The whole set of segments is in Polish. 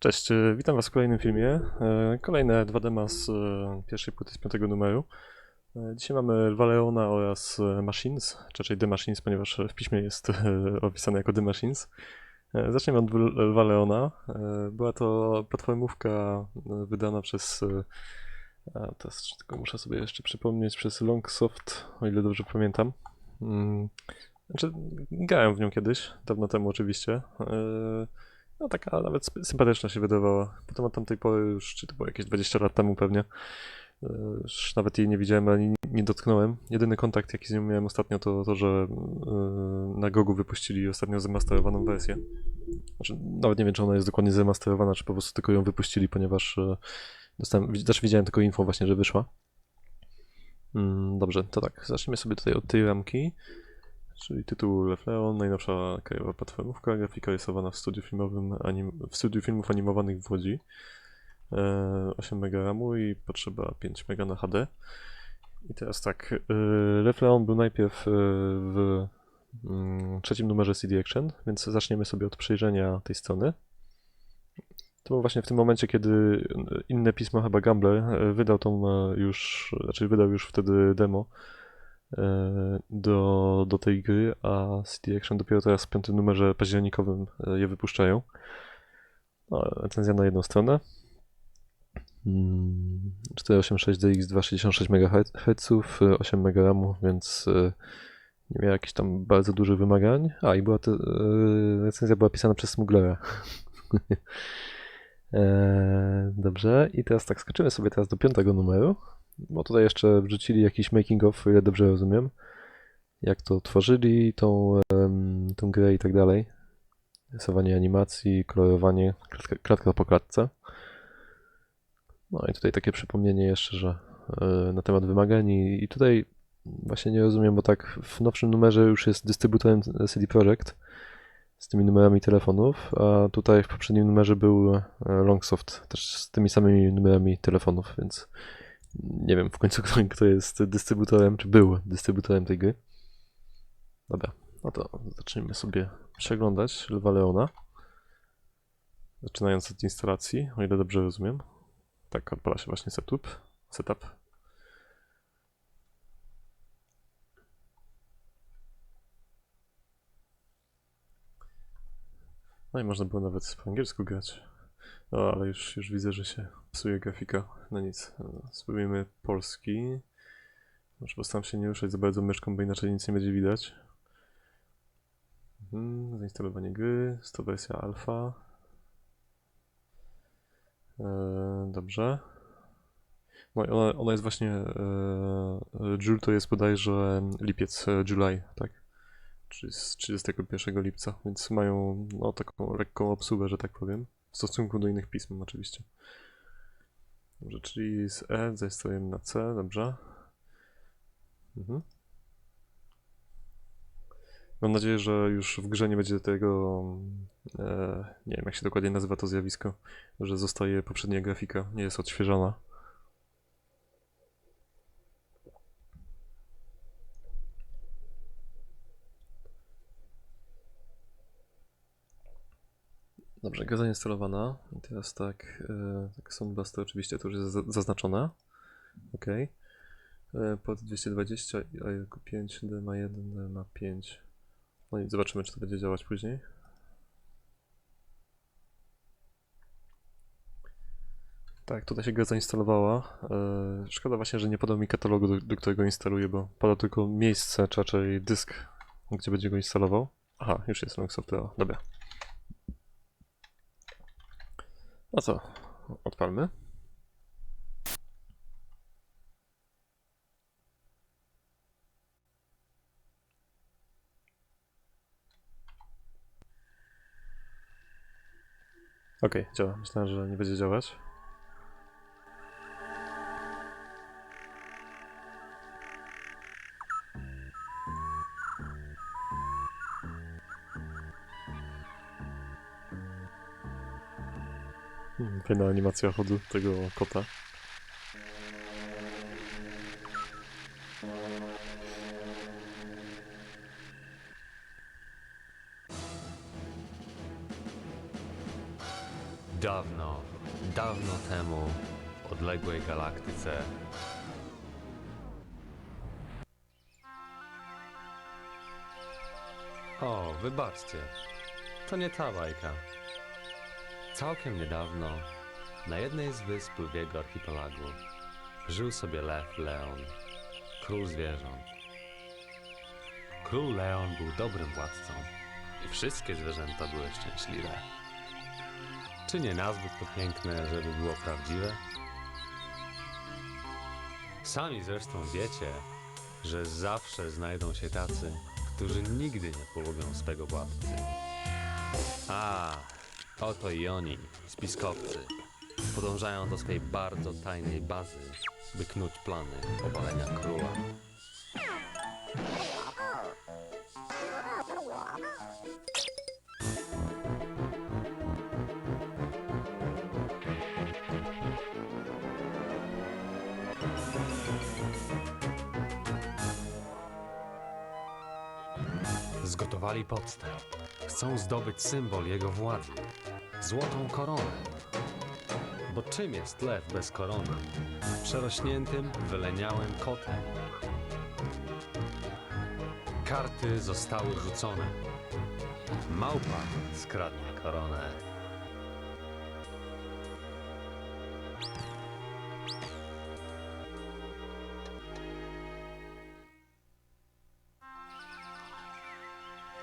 Cześć, e, witam Was w kolejnym filmie. E, Kolejne 2 dema z pierwszej płyty z piątego numeru. E, Dzisiaj mamy Lwa Leona oraz Machines, raczej The Machines, ponieważ w piśmie jest opisane jako The Machines. Zaczniemy od L- Lwa Leona. E, Była to platformówka wydana przez, a teraz tylko muszę sobie jeszcze przypomnieć, przez Longsoft, o ile dobrze pamiętam. Mm, Znaczy, grałem w nią kiedyś, dawno temu oczywiście. No taka nawet sympatyczna się wydawała. Potem od tamtej pory już, czy to było jakieś 20 lat temu pewnie, e, już nawet jej nie widziałem ani nie dotknąłem. Jedyny kontakt jaki z nią miałem ostatnio to to, że e, na Gogu wypuścili ostatnio zemasterowaną wersję. Znaczy, nawet nie wiem czy ona jest dokładnie zemasterowana, czy po prostu tylko ją wypuścili, ponieważ e, dostałem, wi- znaczy widziałem tylko info właśnie, że wyszła. Mm, Dobrze, to tak, zacznijmy sobie tutaj od tej ramki. Czyli tytuł Lefleon, najnowsza krajowa platformówka, grafika rysowana w studiu filmowym, anim, w studiu filmów animowanych w Łodzi. E, 8 MB RAMu i potrzeba 5 MB na HD. I teraz tak, e, Lefleon był najpierw e, w mm, trzecim numerze CD Action, więc zaczniemy sobie od przejrzenia tej strony. To było właśnie w tym momencie, kiedy inne pismo, chyba Gambler, e, wydał tą e, już, znaczy wydał już wtedy demo e, do, do tej gry, a CD Action dopiero teraz w piątym numerze październikowym e, je wypuszczają. No, recenzja na jedną stronę. Mm, 486DX 266 MHz, 8 MB więc e, nie miał jakichś tam bardzo dużych wymagań. A i była to, e, recenzja była pisana przez Smugglera. E, Dobrze, i teraz tak, skoczymy sobie teraz do piątego numeru, bo tutaj jeszcze wrzucili jakiś making of, ile dobrze rozumiem, jak to tworzyli, tą, tą grę i tak dalej. Rysowanie animacji, kolorowanie, klatka, klatka po klatce. No i tutaj takie przypomnienie jeszcze, że e, na temat wymagań i, i tutaj właśnie nie rozumiem, bo tak w nowszym numerze już jest dystrybutorem CD Projekt z tymi numerami telefonów, a tutaj w poprzednim numerze był e, Longsoft też z tymi samymi numerami telefonów, więc nie wiem w końcu kto, kto jest dystrybutorem, czy był dystrybutorem tej gry. Dobra, no to zacznijmy sobie przeglądać Lwa Leona. Zaczynając od instalacji, o ile dobrze rozumiem. Tak, odpala się właśnie setup. setup. No i można było nawet po angielsku grać. No, ale już, już widzę, że się psuje grafika. No nic, e, spróbujmy polski. Może postaram się nie ruszać za bardzo myszką, bo inaczej nic nie będzie widać. Mhm, zainstalowanie gry, 100 wersja alfa. E, dobrze. No i ona, ona jest właśnie. E, Joule to jest bodajże lipiec, e, July, tak? Czyli z 31 lipca, więc mają no, taką lekką obsługę, że tak powiem. W stosunku do innych pism, oczywiście. Dobrze, czyli z E zarejestrujemy na C, dobrze. Mhm. Mam nadzieję, że już w grze nie będzie tego. E, nie wiem, jak się dokładnie nazywa to zjawisko, że zostaje poprzednia grafika, nie jest odświeżana. Dobrze, gra zainstalowana. I teraz tak, e, tak Soundblast to oczywiście to już jest za- zaznaczone. Ok. E, pod 220 i AIRQ 5, DMA 1, DMA 5. No i zobaczymy, czy to będzie działać później. Tak, tutaj się gra zainstalowała. E, szkoda właśnie, że nie podał mi katalogu, do, do którego instaluję, bo podał tylko miejsce, czy raczej dysk, gdzie będzie go instalował. Aha, już jest Longsoft Pro. Dobra. No co, odpalmy. Okej, działa. Myślałem, że nie będzie działać. Animacja chodu tego kota. Dawno, dawno temu, w odległej galaktyce, O, wybaczcie. To nie ta bajka. Całkiem niedawno, na jednej z wysp lwiego archipelagu, żył sobie lew Leon, król zwierząt. Król Leon był dobrym władcą i wszystkie zwierzęta były szczęśliwe. Czy nie nazbyt to piękne, żeby było prawdziwe? Sami zresztą wiecie, że zawsze znajdą się tacy, którzy nigdy nie polubią swego władcy. A, oto i oni, spiskowcy, podążają do swej bardzo tajnej bazy, by knuć plany obalenia króla. Zgotowali podstęp. Chcą zdobyć symbol jego władzy złotą koronę. Czym jest lew bez korony? Przerośniętym, wyleniałym kotem. Karty zostały rzucone. Małpa skradnie koronę.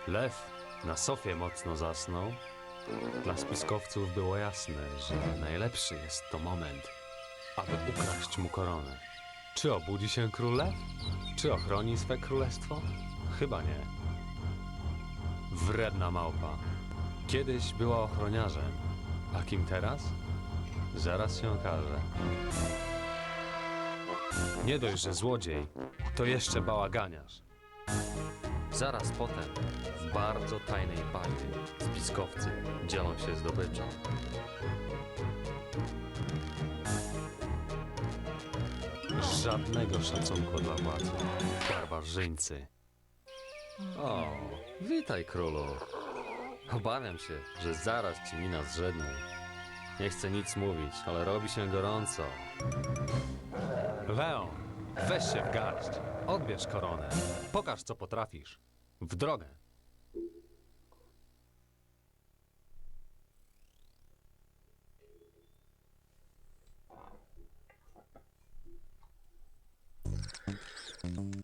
Lew na sofie mocno zasnął. Dla spiskowców było jasne, że najlepszy jest to moment, aby ukraść mu koronę. Czy obudzi się król lew? Czy ochroni swe królestwo? Chyba nie. Wredna małpa. Kiedyś była ochroniarzem, a kim teraz? Zaraz się okaże. Nie dość, że złodziej, to jeszcze bałaganiarz. Zaraz potem, w bardzo tajnej bazie, spiskowcy dzielą się zdobyczą. Żadnego szacunku dla władzy, barbarzyńcy. O, witaj królu. Obawiam się, że zaraz ci mina zrzednie. Nie chcę nic mówić, ale robi się gorąco. Leon, weź się w garść. Odbierz koronę. Pokaż, co potrafisz. W drogę.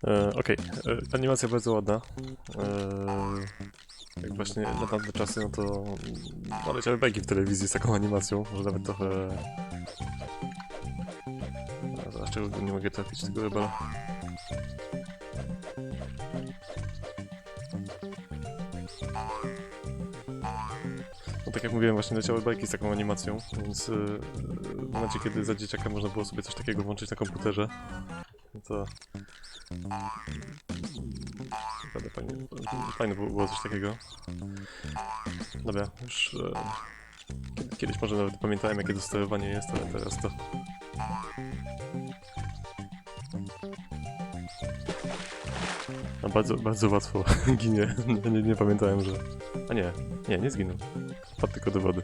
E, Okej, e, animacja bardzo ładna. E, jak właśnie na tamte czasy, no to no, leciały bajki w telewizji z taką animacją, że nawet trochę... Nie mogę trafić tego rebela? No tak jak mówiłem, właśnie leciały bajki z taką animacją, więc e, w momencie, kiedy za dzieciaka można było sobie coś takiego włączyć na komputerze, to Naprawdę fajnie, było, coś takiego. Dobra, już kiedy- kiedyś może nawet pamiętałem jakie to sterowanie jest, ale teraz to... No, bardzo, bardzo łatwo ginie. Nie, nie, pamiętałem, że... A nie, nie, nie zginął. Wpadł tylko do wody.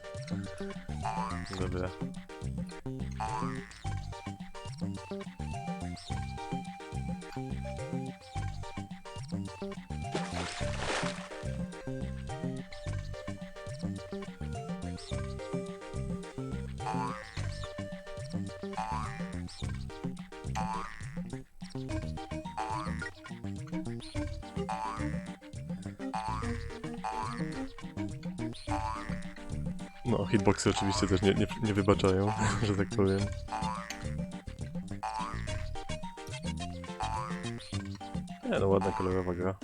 Dobra. No, hitboxy oczywiście też nie, nie, nie wybaczają, że tak powiem. Nie no, ładna kolorowa gra.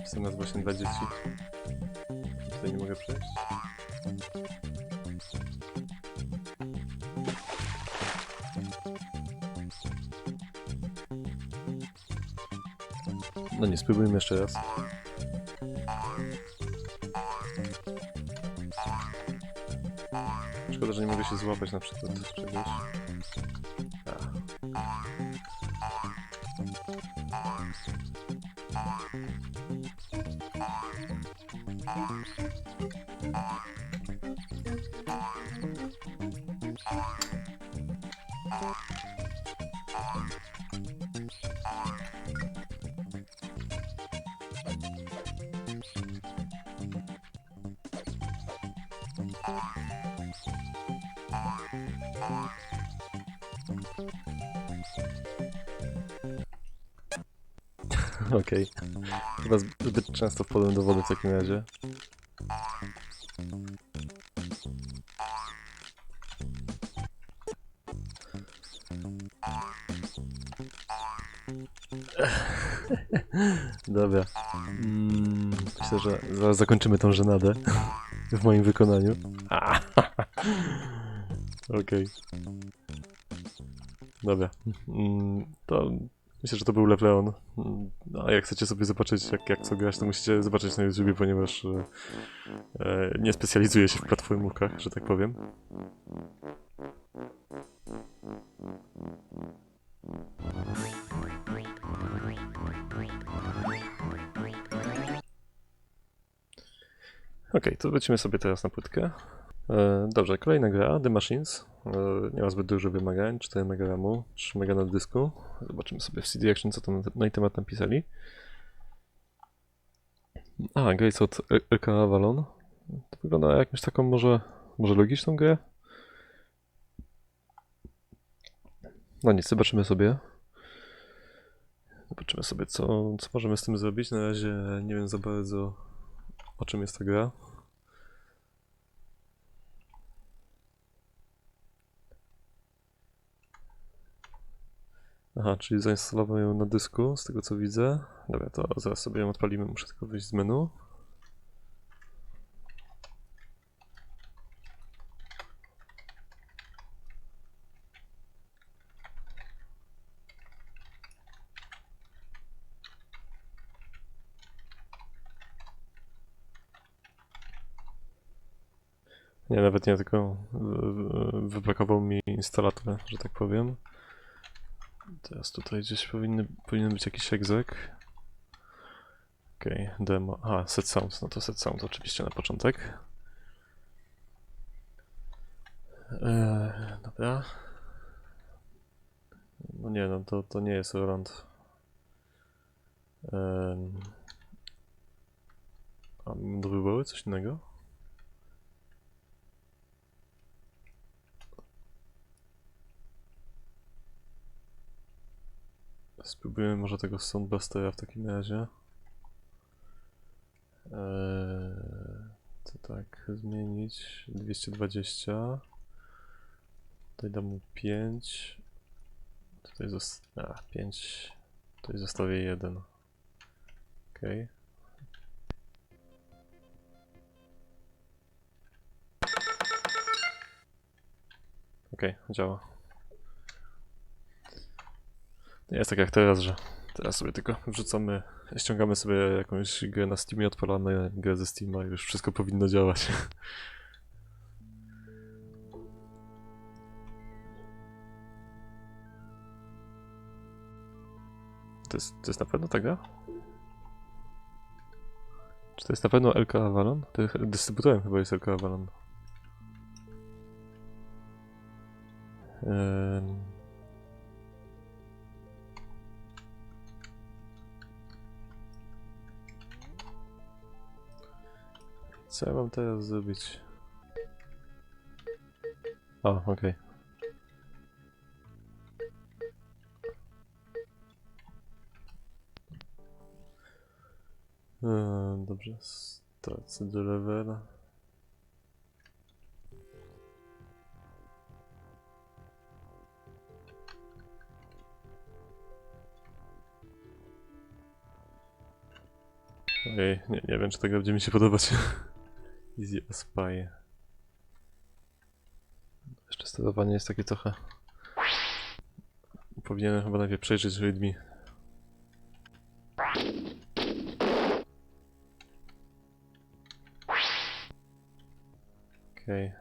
Jestem nas właśnie dla dzieci. Tutaj nie mogę przejść. No nie, spróbujmy jeszcze raz. Szkoda, że nie mogę się złapać na przykład czegoś. A. Okej. Chyba zbyt często wpadłem do wody w takim razie. Dobra. Mm, myślę, że zaraz zakończymy tą żenadę w moim wykonaniu. Okej. Dobra. Mm, to myślę, że to był Lefleon. Mm, A jak chcecie sobie zobaczyć, jak, jak co grać, to musicie zobaczyć na YouTubie, ponieważ e, e, nie specjalizuję się w platformówkach, że tak powiem. Okej, to wrócimy sobie teraz na płytkę. E, dobrze, kolejna gra, The Machines. E, nie ma zbyt dużo wymagań, 4 MB RAMu, 3 MB na dysku. Zobaczymy sobie w CD Action, co tam na temat napisali. A, gra jest od LK Avalon. To wygląda na jakąś taką może, może logiczną grę. No nic, zobaczymy sobie. Zobaczymy sobie, co, co możemy z tym zrobić. Na razie nie wiem za bardzo, o czym jest ta gra. Aha, czyli zainstalowałem ją na dysku, z tego co widzę. Dobra, to zaraz sobie ją odpalimy, muszę tylko wyjść z menu. Nie, nawet nie, tylko wyblokował mi instalator, że tak powiem. Teraz tutaj gdzieś powinny, powinien być jakiś exec. Okej, demo. A, set sound. No to set sound oczywiście na początek. Eee, dobra. No nie, no to, to nie jest Roland. Ehm. A wyboru coś innego? Spróbujemy może tego Soundbustera w takim razie. Eee, to tak, zmienić 220. Tutaj dam mu 5. Tutaj zostawię. A, 5. Tutaj zostawię 1. Ok. Ok, działa. Nie jest tak jak teraz, że teraz sobie tylko wrzucamy, ściągamy sobie jakąś grę na Steamie, odpalamy grę ze Steama i już wszystko powinno działać. To jest, to jest na pewno ta gra? Czy to jest na pewno LK Avalon? Dystrybutorem chyba jest LK Avalon. Ehm. Co ja mam teraz zrobić? O, okej. Eee, Dobrze, stracę do levela. Ojej, nie, nie wiem czy ta gra będzie mi się podobać. Easy Aspire. Jeszcze sterowanie jest takie trochę... Powinienem chyba najpierw przejrzeć readme. Okej.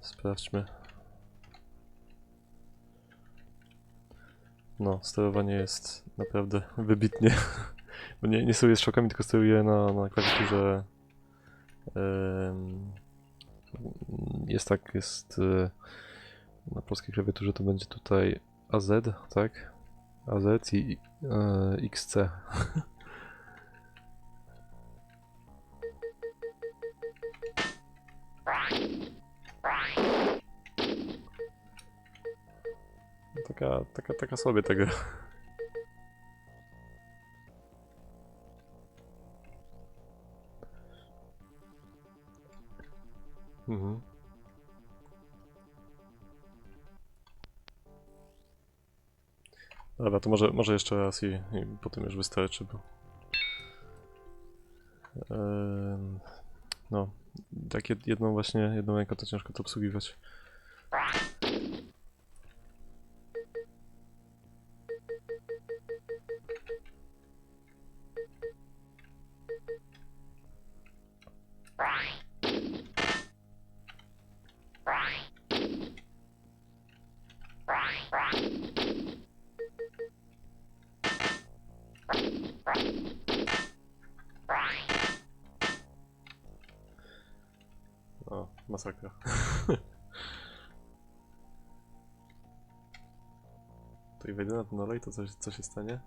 Sprawdźmy. no, sterowanie jest naprawdę wybitnie. Nie, nie steruję z szokami, tylko steruję na, na klawiaturze. Jest tak, jest e, na polskiej klawiaturze to będzie tutaj AZ, tak? AZ i e, XC. Taka, taka, taka sobie tego. Mhm. Dobra, to może, może jeszcze raz i, i potem już wystarczy, bo... Em, no, tak jed- jedną właśnie, jedną ręką to ciężko to obsługiwać. Masakra. to i wejdę na ten olej, to coś, co się stanie?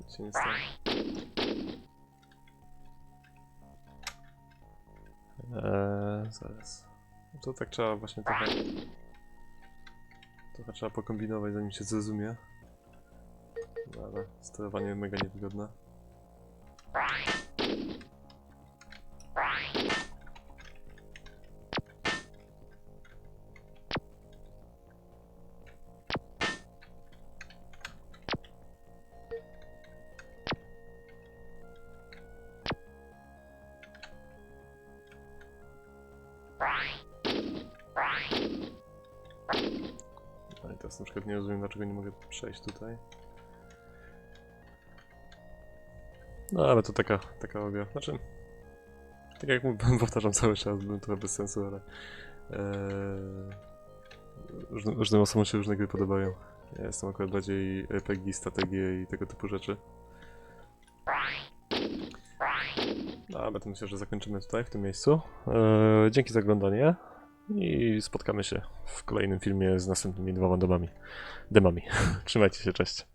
Nic się nie stanie. Eee, zaraz. To tak trzeba właśnie trochę... Trochę trzeba pokombinować, zanim się zrozumie. No ale sterowanie mega niewygodne. Dlaczego nie mogę przejść tutaj. No ale to taka, taka oga. Znaczy, tak jak mówię, powtarzam cały czas, byłem trochę bez sensu, ale eee, różnym, różnym osobom się różne gry podobają. Ja jestem akurat bardziej RPG, strategie i tego typu rzeczy. No, ale to myślę, że zakończymy tutaj, w tym miejscu. Eee, dzięki za oglądanie i spotkamy się w kolejnym filmie z następnymi dwoma. Demami. Trzymajcie się, cześć.